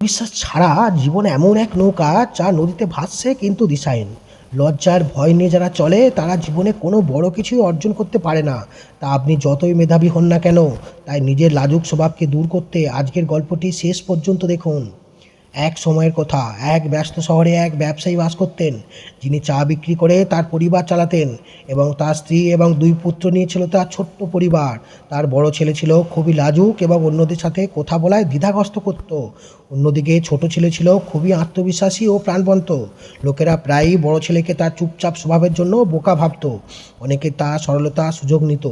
বিশ্বাস ছাড়া জীবন এমন এক নৌকা যা নদীতে ভাসছে কিন্তু দিশাহীন লজ্জার ভয় নিয়ে যারা চলে, তারা জীবনে কোনো বড় কিছুই অর্জন করতে পারে না। তা আপনি যতই মেধাবী হন না কেন, তাই নিজের লাজুক স্বভাবকে দূর করতে আজকের গল্পটি শেষ পর্যন্ত দেখুন। এক সময়ের কথা। এক ব্যস্ত শহরে এক ব্যবসায়ী বাস করতেন। যিনি চা বিক্রি করে তার পরিবার চালাতেন এবং তার স্ত্রী এবং দুই পুত্র নিয়ে ছিল তার ছোট্ট পরিবার। তার বড় ছেলে ছিল খুবই লাজুক এবং অন্যদের সাথে কথা বলায় দ্বিধাগ্রস্ত করত। অন্যদিকে ছোট ছেলে ছিল খুবই আত্মবিশ্বাসী ও প্রাণবন্ত। লোকেরা প্রায়ই বড় ছেলেকে তার চুপচাপ স্বভাবের জন্য বোকা ভাবত। অনেকে তা সরলতা সুযোগ নিত।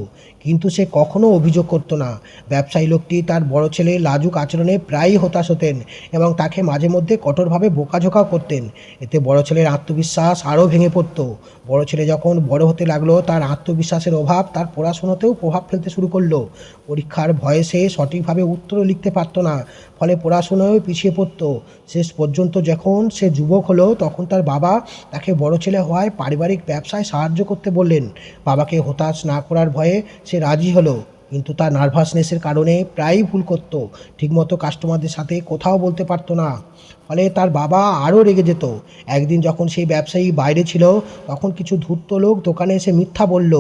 কিন্তু সে কখনো অভিযোগ করতো না। ব্যবসায়ী লোকটি তার বড় ছেলে লাজুক আচরণে প্রায়ই হতাশ হতেন এবং তাকে মাঝে মধ্যে কঠোরভাবে বোকাঝোকাও করতেন। এতে বড় ছেলের আত্মবিশ্বাস আরও ভেঙে পড়তো। বড় ছেলে যখন বড় হতে লাগল, তার আত্মবিশ্বাসের অভাব তার পড়াশোনাতেও প্রভাব ফেলতে শুরু করল। পরীক্ষার ভয়ে সে সঠিকভাবে উত্তরও লিখতে পারতো না, ফলে পড়াশোনায় পিছিয়ে পড়তো। শেষ পর্যন্ত যখন সে যুবক হলো, তখন তার বাবা তাকে বড় ছেলে হওয়ায় পারিবারিক ব্যবসায় সাহায্য করতে বললেন। বাবাকে হতাশ না করার ভয়ে সে রাজি হলো, কিন্তু তার নার্ভাসনেসের কারণে প্রায়ই ভুল করত। ঠিকমতো কাস্টমারদের সাথে কোথাও বলতে পারতো না। ফলে তার বাবা আরও রেগে যেত। একদিন যখন সেই ব্যবসায়ী বাইরে ছিল, তখন কিছু ধূর্ত লোক দোকানে এসে মিথ্যা বলল,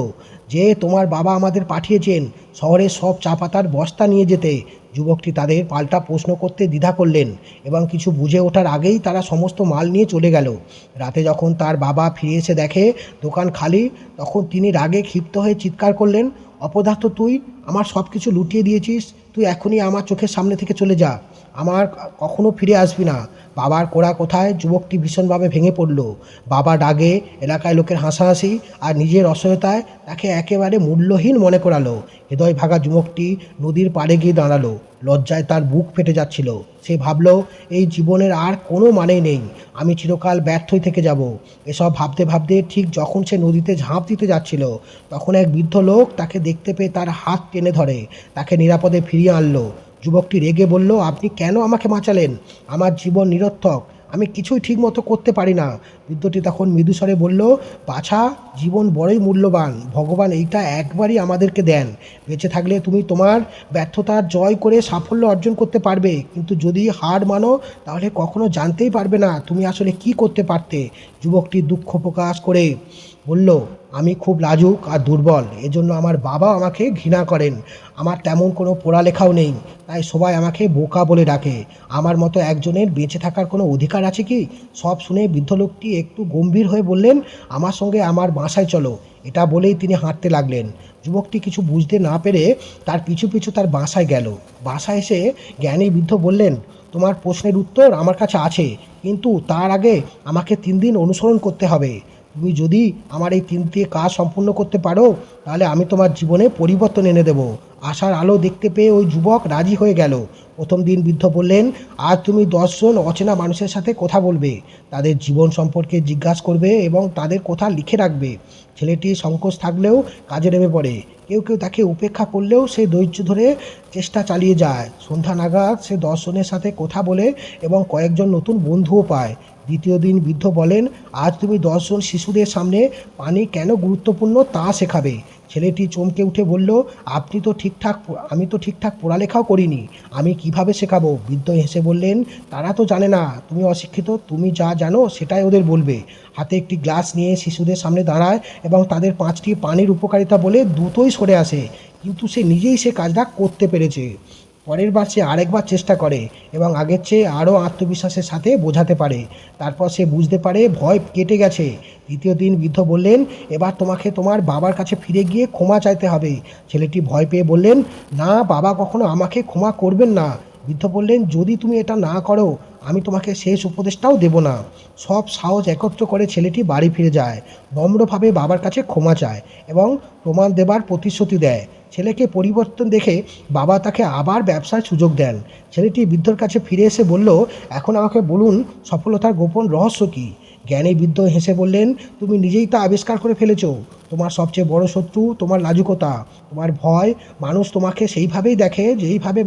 যে তোমার বাবা আমাদের পাঠিয়েছেন শহরের সব চা পাতার বস্তা নিয়ে যেতে। যুবকটি তাদের পাল্টা প্রশ্ন করতে দ্বিধা করলেন এবং কিছু বুঝে ওঠার আগেই তারা সমস্ত মাল নিয়ে চলে গেল। রাতে যখন তার বাবা ফিরে এসে দেখে দোকান খালি, তখন তিনি রাগে ক্ষিপ্ত হয়ে চিৎকার করলেন অপদার্থ তুই আমার সব কিছু লুটিয়ে দিয়েছিস, তুই এখনই আমার চোখের সামনে থেকে চলে যা। আমার কখনো ফিরে আসবি না। বাবার কোড়া কোথায়? যুবকটি ভীষণভাবে ভেঙে পড়ল। বাবা ডাগে, এলাকায় লোকের হাসাহাসি আর নিজের অসহায়তায় তাকে একেবারে মূল্যহীন মনে করালো। হৃদয় ভাগা যুবকটি নদীর পাড়ে গিয়ে দাঁড়াল। লজ্জায় তার বুক ফেটে যাচ্ছিল। সে ভাবল, এই জীবনের আর কোনো মানেই নেই। আমি চিরকাল ব্যর্থই থেকে যাব। এসব ভাবতে ভাবতে ঠিক যখন সে নদীতে ঝাঁপ দিতে যাচ্ছিল, তখন এক বৃদ্ধ লোক তাকে দেখতে পেয়ে তার হাত টেনে ধরে। তাকে নিরাপদে ফিরিয়ে আনলো। যুবকটি রেগে বলল, আপনি কেন আমাকে বাঁচালেন? আমার জীবন নিরর্থক। আমি কিছুই ঠিকমতো করতে পারি না। বৃদ্ধটি তখন মৃদুস্বরে বলল, বাছা, জীবন বড়ই মূল্যবান। ভগবান এইটা একবারই আমাদেরকে দেন। বেঁচে থাকলে তুমি তোমার ব্যর্থতার জয় করে সাফল্য অর্জন করতে পারবে। কিন্তু যদি হার মানো, তাহলে কখনো জানতেই পারবে না তুমি আসলে কি করতে পারতে। যুবকটি দুঃখ প্রকাশ করে বলল, আমি খুব লাজুক আর দুর্বল, এজন্য আমার বাবা আমাকে ঘৃণা করেন। আমার তেমন কোনো পড়ালেখাও নেই, তাই সবাই আমাকে বোকা বলে ডাকে। আমার মতো একজনের বেঁচে থাকার কোনো অধিকার আছে কি? সব শুনে বৃদ্ধ লোকটি একটু গম্ভীর হয়ে বললেন, আমার সঙ্গে আমার বাসায় চলো। এটা বলেই তিনি হাঁটতে লাগলেন। যুবকটি কিছু বুঝতে না পেরে তার পিছু পিছু তার বাসায় গেল। বাসায় এসে জ্ঞানী বৃদ্ধ বললেন, তোমার প্রশ্নের উত্তর আমার কাছে আছে, কিন্তু তার আগে আমাকে তিন দিন অনুসরণ করতে হবে। তুমি যদি আমার এই তিনটি কাজ সম্পূর্ণ করতে পারো, তাহলে আমি তোমার জীবনে পরিবর্তন এনে দেব। আশার আলো দেখতে পেয়ে ওই যুবক রাজি হয়ে গেল। প্রথম দিন বৃদ্ধ বললেন, আজ তুমি দশজন অচেনা মানুষের সাথে কথা বলবে। তাদের জীবন সম্পর্কে জিজ্ঞাসা করবে এবং তাদের কথা লিখে রাখবে। ছেলেটি সংকোচ থাকলেও কাজে নেমে পড়ে। কেউ কেউ তাকে উপেক্ষা করলেও সে ধৈর্য ধরে চেষ্টা চালিয়ে যায়। সন্ধ্যা নাগাদ সে দশজনের সাথে কথা বলে এবং কয়েকজন নতুন বন্ধুও পায়। দ্বিতীয় দিন বৃদ্ধ বলেন, আজ তুমি দশজন শিশুদের সামনে পানি কেন গুরুত্বপূর্ণ তা শেখাবে? ছেলেটি চমকে উঠে বলল, আপনি তো ঠিকঠাক আমি তো ঠিকঠাক পড়ালেখাও করিনি, আমি কীভাবে শেখাবো? বৃদ্ধ হেসে বললেন, তারা তো জানে না, তুমি অশিক্ষিত, তুমি যা জানো সেটাই ওদের বলবে। হাতে একটি গ্লাস নিয়ে শিশুদের সামনে দাঁড়ায় এবং তাদের পাঁচটি পানির উপকারিতা বলে দ্রুতই সরে আসে, কিন্তু সে নিজেই সে কাজটা করতে পেরেছে। পরের বার সে আরেকবার চেষ্টা করে এবং আগের চেয়ে আরও আত্মবিশ্বাসের সাথে বোঝাতে পারে। তারপর সে বুঝতে পারে ভয় কেটে গেছে। দ্বিতীয় দিন বৃদ্ধ বললেন, এবার তোমাকে তোমার বাবার কাছে ফিরে গিয়ে ক্ষমা চাইতে হবে। ছেলেটি ভয় পেয়ে বললেন, না, বাবা কখনো আমাকে ক্ষমা করবেন না। বৃদ্ধ বললেন, যদি তুমি এটা না করো, আমি তোমাকে শেষ উপদেশটাও দেব না। সব সাহস একত্র করে ছেলেটি বাড়ি ফিরে যায়। নম্রভাবে বাবার কাছে ক্ষমা চায় এবং প্রমাণ দেবার প্রতিশ্রুতি দেয়। ছেলেকে পরিবর্তন দেখে বাবা তাকে আবার ব্যবসার সুযোগ দেন। ছেলেটি বৃদ্ধর কাছে ফিরে এসে বলল, এখন আমাকে বলুন, সফলতার গোপন রহস্য কী? জ্ঞানী বৃদ্ধ হেসে বললেন, তুমি নিজেই তা আবিষ্কার করে ফেলেছো। তোমার সবচেয়ে বড় শত্রু তোমার লাজুকতা তোমার ভয়, মানুষ তোমাকে সেইভাবেই দেখে যেইভাবে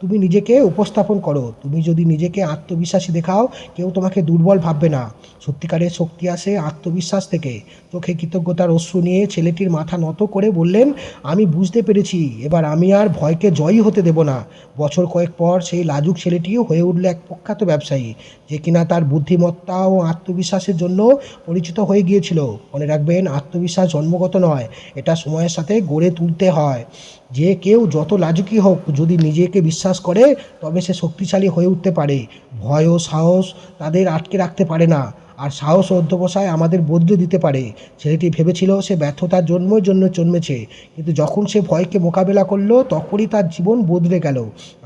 তুমি নিজেকে উপস্থাপন করো। তুমি যদি নিজেকে আত্মবিশ্বাসী দেখাও, কেউ তোমাকে দুর্বল ভাববে না। সত্যিকারের শক্তি আসে আত্মবিশ্বাস থেকে। চোখে কৃতজ্ঞতার অশ্রু নিয়ে ছেলেটির মাথা নত করে বললেন, আমি বুঝতে পেরেছি, এবার আমি আর ভয়কে জয়ী হতে দেব না। বছর কয়েক পর সেই লাজুক ছেলেটিও হয়ে উঠল এক প্রখ্যাত ব্যবসায়ী, যে কিনা তার বুদ্ধিমত্তা ও আত্মবিশ্বাসের জন্য পরিচিত হয়ে গিয়েছিল। মনে রাখবেন, আত্মবিশ্বাস জন্মগত নয়, এটা সময়ের সাথে গড়ে তুলতে হয়। যে কেউ যত লাজুকি হোক, যদি নিজেকে বিশ্বাস করে, তবে সে শক্তিশালী হয়ে উঠতে পারে। ভয় ও সাহস তাদের আটকে রাখতে পারে না। আর সাহস অধ্যবসায় আমাদের বদলে দিতে পারে। ছেলেটি ভেবেছিল সে ব্যর্থতার জন্মের জন্য জন্মেছে, কিন্তু যখন সে ভয়কে মোকাবেলা করল, তখনই তার জীবন বদলে গেল।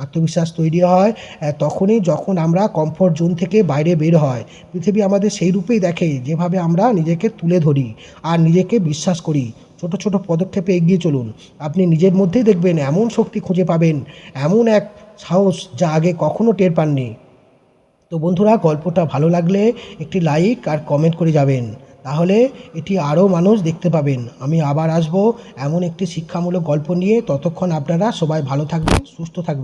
আত্মবিশ্বাস তৈরি হয় তখনই যখন আমরা কমফোর্ট জোন থেকে বাইরে বের হয়। পৃথিবী আমাদের সেই রূপেই দেখে, যেভাবে আমরা নিজেকে তুলে ধরি আর নিজেকে বিশ্বাস করি। ছোট ছোট পদক্ষেপে এগিয়ে চলুন। আপনি নিজের মধ্যেই দেখবেন, এমন শক্তি খুঁজে পাবেন, এমন এক সাহস যা আগে কখনো টের পাননি। তো বন্ধুরা, গল্পটা ভালো লাগলে একটি লাইক আর কমেন্ট করে যাবেন। তাহলে এটি আরও মানুষ দেখতে পাবেন। আমি আবার আসব এমন একটি শিক্ষামূলক গল্প নিয়ে। ততক্ষণ আপনারা সবাই ভালো থাকবেন, সুস্থ থাকবেন।